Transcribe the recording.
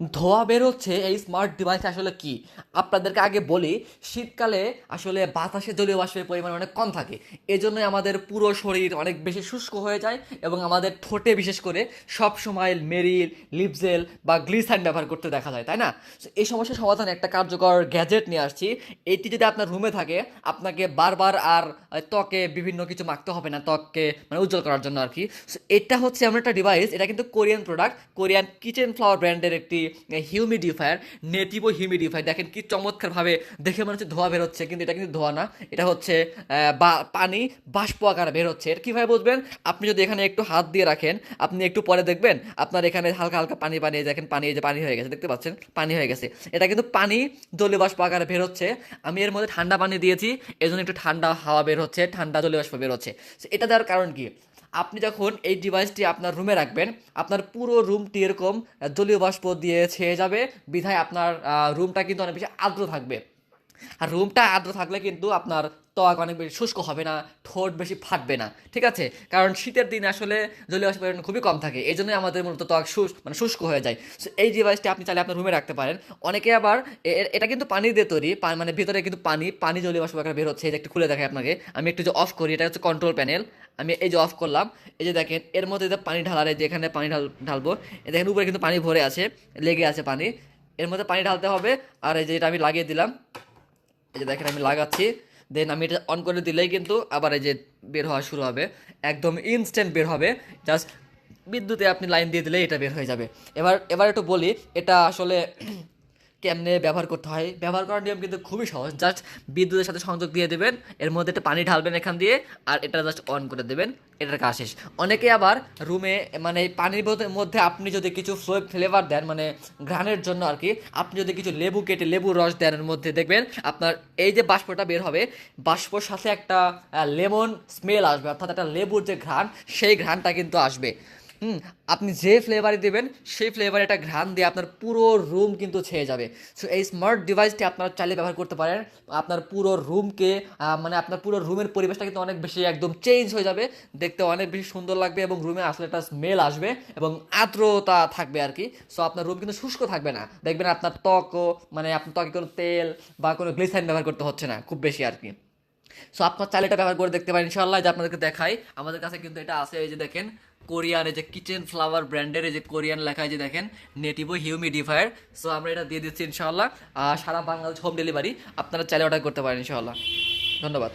ধোয়া বের হচ্ছে এই স্মার্ট ডিভাইস আসলে কি? আপনাদেরকে আগে বলি, শীতকালে আসলে বাতাসে জলীয় বাষ্পের পরিমাণ অনেক কম থাকে। এজন্যই আমাদের পুরো শরীর অনেক বেশি শুষ্ক হয়ে যায় এবং আমাদের ঠোঁটে বিশেষ করে সব সময় মেরিল লিপজেল বা গ্লিসাইন ব্যবহার করতে দেখা যায়, তাই না? এই সমস্যার সমাধানে একটা কার্যকর গ্যাজেট নিয়ে আসছি। এটি যদি আপনার রুমে থাকে, আপনাকে বারবার আর ত্বকে বিভিন্ন কিছু মাখতে হবে না, ত্বককে মানে উজ্জ্বল করার জন্য আর কি। এটা হচ্ছে এমন একটা ডিভাইস এটা কিন্তু Korean product Korean kitchen flower ব্র্যান্ডের একটি হিউমিডিফায়ার নেটিভো হিউমিডিফায়ার দেখেন কি চমৎকারভাবে দেখে মনে হচ্ছে ধোয়া বের হচ্ছে, কিন্তু এটা কিন্তু ধোয়া না। এটা হচ্ছে পানি, বাষ্প আকারে বের হচ্ছে। এটা কীভাবে বুঝবেন? আপনি যদি এখানে একটু হাত দিয়ে রাখেন, আপনি একটু পরে দেখবেন আপনার এখানে হালকা হালকা পানি পানি দেখেন, পানি এই যে পানি হয়ে গেছে, দেখতে পাচ্ছেন? পানি হয়ে গেছে। এটা কিন্তু পানি জলীয় বাষ্প আকারে বের হচ্ছে। আমি এর মধ্যে ঠান্ডা পানি দিয়েছি, এজন্য একটু ঠান্ডা হাওয়া বের হচ্ছে, ঠান্ডা জলীয় বাষ্প বের হচ্ছে। এটা দেওয়ার কারণ কি? আপনি যখন এই ডিভাইসটি আপনার রুমে রাখবেন, আপনার পুরো রুমটি এরকম জলীয় বাষ্প দিয়ে ছেয়ে যাবে, বিধায় আপনার রুমটা কিন্তু অনেক বেশি আর্দ্র থাকবে। আর রুমটা আর্দ্র থাকলে কিন্তু আপনার ত্বক অনেক বেশি শুষ্ক হবে না ঠোঁট বেশি ফাটবে না ঠিক আছে? কারণ শীতের দিন আসলে জলীয় বাষ্প পরিমাণ খুবই কম থাকে এই জন্যই আমাদের মূলত ত্বক শুষ মানে শুষ্ক হয়ে যায়। So, এই ডিভাইসটি আপনি চাইলে আপনার রুমে রাখতে পারেন। অনেকে আবার এটা কিন্তু পানি দিয়ে তৈরি মানে ভিতরে কিন্তু পানি পানি জলীয় বাষ্প বের হচ্ছে যে একটু খুলে দেখাই আপনাকে। আমি একটু যে অফ করি এটা হচ্ছে কন্ট্রোল প্যানেল আমি এই যে অফ করলাম এই যে দেখেন এর মধ্যে যে পানি ঢালার এই যে এখানে পানি ঢাল ঢালবো দেখেন উপরে কিন্তু পানি ভরে আছে লেগে আছে পানি। এর মধ্যে পানি ঢালতে হবে আর এই যে এটা আমি লাগিয়ে দিলাম। এই যে দেখেন আমি লাগাচ্ছি দেন আমি এটা অন করে দিলেই কিন্তু আবার এই যে বের হওয়া শুরু হবে, একদম ইনস্ট্যান্ট বের হবে জাস্ট বিদ্যুতে আপনি লাইন দিয়ে দিলেই এটা বের হয়ে যাবে। এবার এবার একটু বলি, এটা আসলে কেমনে ব্যবহার করতে হয়? ব্যবহার করার নিয়ম কিন্তু খুবই সহজ। জাস্ট বিদ্যুতের সাথে সংযোগ দিয়ে দেবেন, এর মধ্যে একটা পানি ঢালবেন এখান দিয়ে, আর এটা জাস্ট অন করে দেবেন, এটার কাজ শেষ। অনেকে আবার রুমে মানে পানির মধ্যে আপনি যদি কিছু ফ্লেভার দেন মানে ঘ্রাণের জন্য আর কি, আপনি যদি কিছু লেবু কেটে লেবুর রস দেন এর মধ্যে, দেখবেন আপনার এই যে বাষ্পটা বের হবে, বাষ্পর সাথে একটা লেমন স্মেল আসবে, অর্থাৎ একটা লেবুর যে ঘ্রাণ, সেই ঘ্রাণটা কিন্তু আসবে। হুম, আপনি যে ফ্লেভারই দেবেন, সেই ফ্লেভারে একটা ঘ্রাণ দিয়ে আপনার পুরো রুম কিন্তু ছেয়ে যাবে। সো এই স্মার্ট ডিভাইসটি আপনারা চাইলে ব্যবহার করতে পারেন। আপনার পুরো রুমকে মানে আপনার পুরো রুমের পরিবেশটা কিন্তু অনেক বেশি একদম চেঞ্জ হয়ে যাবে। দেখতে অনেক বেশি সুন্দর লাগবে এবং রুমে আসলে একটা স্মেল আসবে এবং আর্দ্রতা থাকবে আর কি। সো আপনার রুম কিন্তু শুষ্ক থাকবে না। দেখবেন আপনার ত্বকও মানে আপনার ত্বকে কোনো তেল বা কোনো গ্লিসাইন ব্যবহার করতে হচ্ছে না, খুব বেশি আর কি। সো আপনার চাইলে এটা ব্যবহার করে দেখতে পারেন। ইনশাল্লাহ যে আপনাদেরকে দেখাই, আমাদের কাছে কিন্তু এটা আছে, এই যে দেখেন কোরিয়ান যে কিচেন ফ্লাওয়ার ব্র্যান্ডের যে কোরিয়ান লেখা যে দেখেন নেটিভো হিউমিডিফায়ার সো আমরা এটা দিয়ে দিচ্ছি ইনশাল্লাহ আর সারা বাংলাদেশ হোম ডেলিভারি আপনারা চাইলে অর্ডার করতে পারেন ইনশাআল্লাহ। ধন্যবাদ।